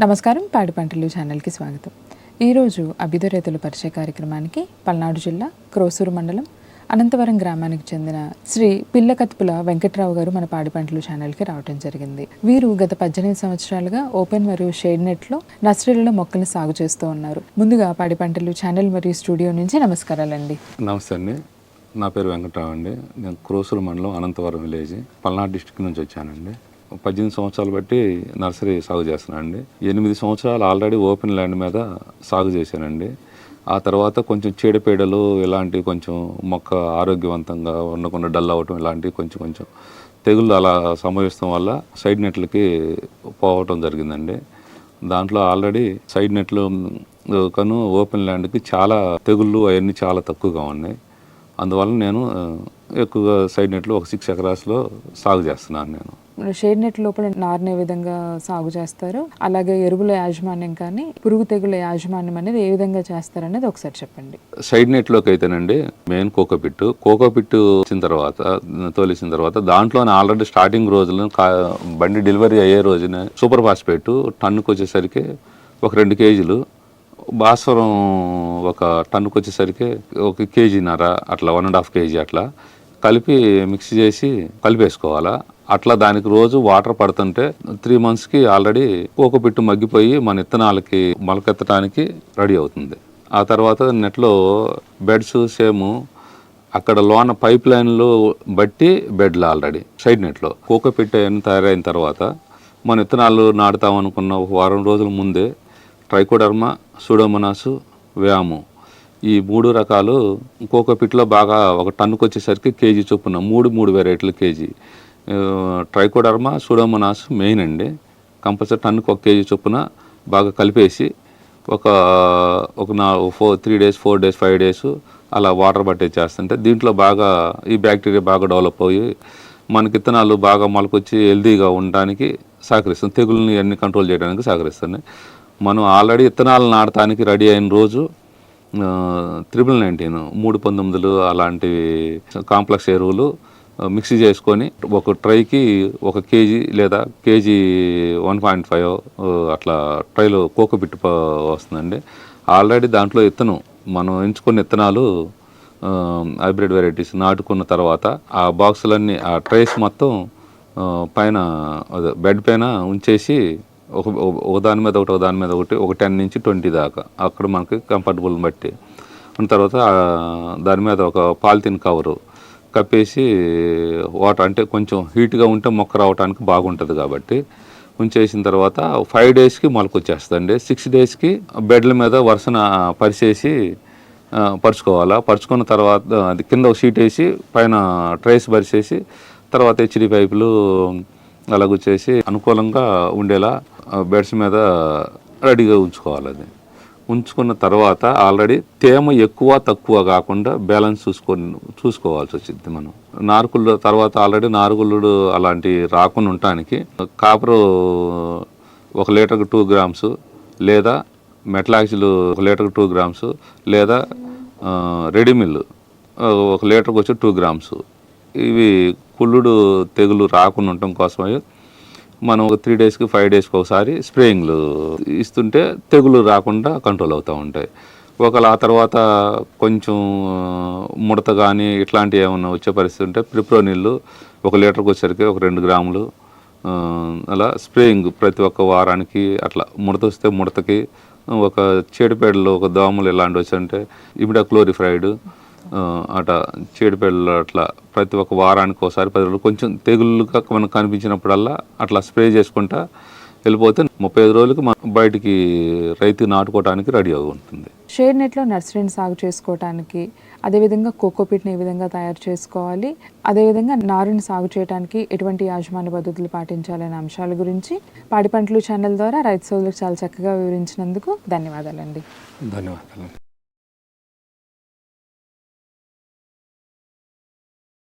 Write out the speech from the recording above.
నమస్కారం పాడి పంటలు ఛానల్కి స్వాగతం. ఈరోజు అభ్యుదయ రైతుల పరిచయ కార్యక్రమానికి పల్నాడు జిల్లా క్రోసూరు మండలం అనంతవరం గ్రామానికి చెందిన శ్రీ పిల్లకత్పుల వెంకట్రావు గారు మన పాడి పంటలు ఛానల్కి రావడం జరిగింది. వీరు గత పద్దెనిమిది సంవత్సరాలుగా ఓపెన్ మరియు షేడ్ నెట్లో నర్సరీలలో మొక్కలను సాగు చేస్తూ ఉన్నారు. ముందుగా పాడి పంటలు ఛానల్ మరియు స్టూడియో నుంచి నమస్కారాలండి. నమస్తే అండి. నా పేరు వెంకట్రావు అండి. నేను క్రోసూరు మండలం అనంతవరం విలేజ్ పల్నాడు డిస్టిక్ నుంచి వచ్చానండి. పద్దెనిమిది సంవత్సరాలు బట్టి నర్సరీ సాగు చేస్తున్నానండి. ఎనిమిది సంవత్సరాలు ఆల్రెడీ ఓపెన్ ల్యాండ్ మీద సాగు చేశానండి. ఆ తర్వాత కొంచెం చీడపీడలు ఇలాంటివి కొంచెం మొక్క ఆరోగ్యవంతంగా ఉండకుండా డల్ అవ్వటం ఇలాంటివి కొంచెం కొంచెం తెగుళ్ళు అలా సంభవిస్తాం వల్ల సైడ్ నెట్లకి పోవటం జరిగిందండి. దాంట్లో ఆల్రెడీ సైడ్ నెట్లు కను ఓపెన్ ల్యాండ్కి చాలా తెగుళ్ళు అవన్నీ చాలా తక్కువగా ఉన్నాయి. అందువల్ల నేను ఎక్కువగా సైడ్ నెట్లు ఒక సిక్స్ ఎకరాస్లో సాగు చేస్తున్నాను నేను. షేడ్ నెట్ లోపల నారనే విధంగా సాగు చేస్తారు. అలాగే ఎరువుల యాజమాన్యం కానీ పురుగు తెగుల యాజమాన్యం అనేది ఏ విధంగా చేస్తారు అనేది ఒకసారి చెప్పండి. సైడ్ నెట్లోకి అయితేనండి మెయిన్ కోకో పిట్టు. కోకో పిట్టు వచ్చిన తర్వాత తోలిసిన తర్వాత దాంట్లోనే ఆల్రెడీ స్టార్టింగ్ రోజులు కా- బండి డెలివరీ అయ్యే రోజున సూపర్ ఫాస్ఫేట్ టన్నుకు వచ్చేసరికి ఒక రెండు కేజీలు. భాస్వరం ఒక టన్నుకు వచ్చేసరికి ఒక కేజీన్నర అట్లా వన్ అండ్ హాఫ్ కేజీ అట్లా. కలిపి మిక్స్ చేసి కలిపేసుకోవాలా? అట్లా దానికి రోజు వాటర్ పడుతుంటే త్రీ మంత్స్కి ఆల్రెడీ ఒక పిట్టు మగ్గిపోయి మన ఇత్తనాలకి మొలకెత్తడానికి రెడీ అవుతుంది. ఆ తర్వాత నెట్లో బెడ్స్ సేమ్ అక్కడ లోన పైప్ లైన్లు బట్టి బెడ్లు ఆల్రెడీ సైడ్ నెట్లో. కోక పిట్ట అన్ని తయారైన తర్వాత మన ఇత్తనాలు నాటుతాం అనుకున్న ఒక వారం రోజుల ముందే ట్రైకోడర్మా సూడోమనాసు వ్యాము ఈ మూడు రకాలు కోకో పిట్లో బాగా ఒక టన్నుకు వచ్చేసరికి కేజీ చొప్పున మూడు మూడు వెరైటీలు కేజీ. ట్రైకోడర్మా సూడోమోనాస్ మెయిన్ అండి. కంపల్సరీ టన్నుకు ఒక కేజీ చొప్పున బాగా కలిపేసి ఒక ఒక నా four three days four days five days అలా వాటర్ పట్టే చేస్తుంటే దీంట్లో బాగా ఈ బ్యాక్టీరియా బాగా డెవలప్ అయ్యి మనకి విత్తనాలు బాగా మొలకొచ్చి హెల్దీగా ఉండడానికి సహకరిస్తుంది. తెగుల్ని అన్ని కంట్రోల్ చేయడానికి సహకరిస్తుంది. మనం ఆల్రెడీ విత్తనాలు నాటడానికి రెడీ అయిన రోజు త్రిబుల్ నైన్టీన్ మూడు పంతొమ్మిదిలు అలాంటి కాంప్లెక్స్ ఎరువులు మిక్సీ చేసుకొని ఒక ట్రైకి ఒక కేజీ లేదా కేజీ వన్ పాయింట్ ఫైవ్ అట్లా ట్రైలో కోకబిట్ వస్తుందండి. ఆల్రెడీ దాంట్లో విత్తనం మనం ఎంచుకున్న విత్తనాలు హైబ్రిడ్ వెరైటీస్ నాటుకున్న తర్వాత ఆ బాక్సులన్నీ ఆ ట్రైస్ మొత్తం పైన బెడ్ పైన ఉంచేసి ఒక ఒక- దాని మీద ఒకటి ఒక దాని మీద ఒకటి ఒక టెన్ నుంచి ట్వంటీ దాకా. అక్కడ మనకి కంఫర్టబుల్ బట్టి. తర్వాత దాని మీద ఒక పాలిథిన్ కవరు కప్పేసి వాటర్ అంటే కొంచెం హీట్గా ఉంటే మొక్క రావడానికి బాగుంటుంది కాబట్టి ఉంచేసిన తర్వాత ఫైవ్ డేస్కి మొలకొచ్చేస్తుందండి. సిక్స్ డేస్కి బెడ్ల మీద వరుసన పరిచేసి పరుచుకోవాలా? పరుచుకున్న తర్వాత అది కింద ఒక షీట్ వేసి పైన ట్రేస్ పరిచేసి తర్వాత హెచ్డి పైపులు అలాగొచ్చేసి అనుకూలంగా ఉండేలా బెడ్స్ మీద రెడీగా ఉంచుకోవాలి అది. ఉంచుకున్న తర్వాత ఆల్రెడీ తేమ ఎక్కువ తక్కువ కాకుండా బ్యాలెన్స్ చూసుకొని చూసుకోవాల్సి వచ్చింది మనం. నారుకుళ్ళు తర్వాత ఆల్రెడీ నారుకుళ్ళు అలాంటి రాకుండా ఉండటానికి కాపరు ఒక లీటర్కి టూ గ్రామ్స్ లేదా మెట్లాక్సిలు ఒక లీటర్కి టూ గ్రామ్స్ లేదా రెడీమిల్ ఒక లీటర్కి వచ్చి టూ గ్రామ్స్. ఇవి కుళ్ళుడు తెగులు రాకుండా ఉండటం కోసమై మనం ఒక త్రీ డేస్కి ఫైవ్ డేస్కి ఒకసారి స్ప్రేయింగ్లు ఇస్తుంటే తెగులు రాకుండా కంట్రోల్ అవుతూ ఉంటాయి. ఒకవేళ ఆ తర్వాత కొంచెం ముడత కానీ ఇట్లాంటివి ఏమైనా వచ్చే పరిస్థితి ఉంటే ప్రిప్రో నీళ్ళు ఒక లీటర్కి వచ్చేసరికి ఒక రెండు గ్రాములు అలా స్ప్రేయింగ్ ప్రతి ఒక్క వారానికి అట్లా ముడత వస్తే ముడతకి ఒక చేడిపేడలో ఒక దోమలు ఇలాంటివి వచ్చంటే ఇమిడా క్లోరిఫ్రైడ్ అట చీడపేడలు అట్లా ప్రతి ఒక్క వారానికి ఒకసారి పది రోజులు కొంచెం తెగుళ్ళుగా మనకు కనిపించినప్పుడల్లా అట్లా స్ప్రే చేసుకుంటా వెళ్ళిపోతే ముప్పై ఐదు రోజులకి మన బయటికి రైతు నాటుకోవడానికి రెడీ ఉంటుంది. షేడ్ నెట్లో నర్సరీని సాగు చేసుకోవటానికి అదేవిధంగా కోకోపీట్ని ఏ విధంగా తయారు చేసుకోవాలి అదేవిధంగా నారుని సాగు చేయడానికి ఎటువంటి యాజమాన్య పద్ధతులు పాటించాలనే అంశాల గురించి పాడి పంటలు ఛానల్ ద్వారా రైతు సోదరులకు చాలా చక్కగా వివరించినందుకు ధన్యవాదాలండి. ధన్యవాదాలు.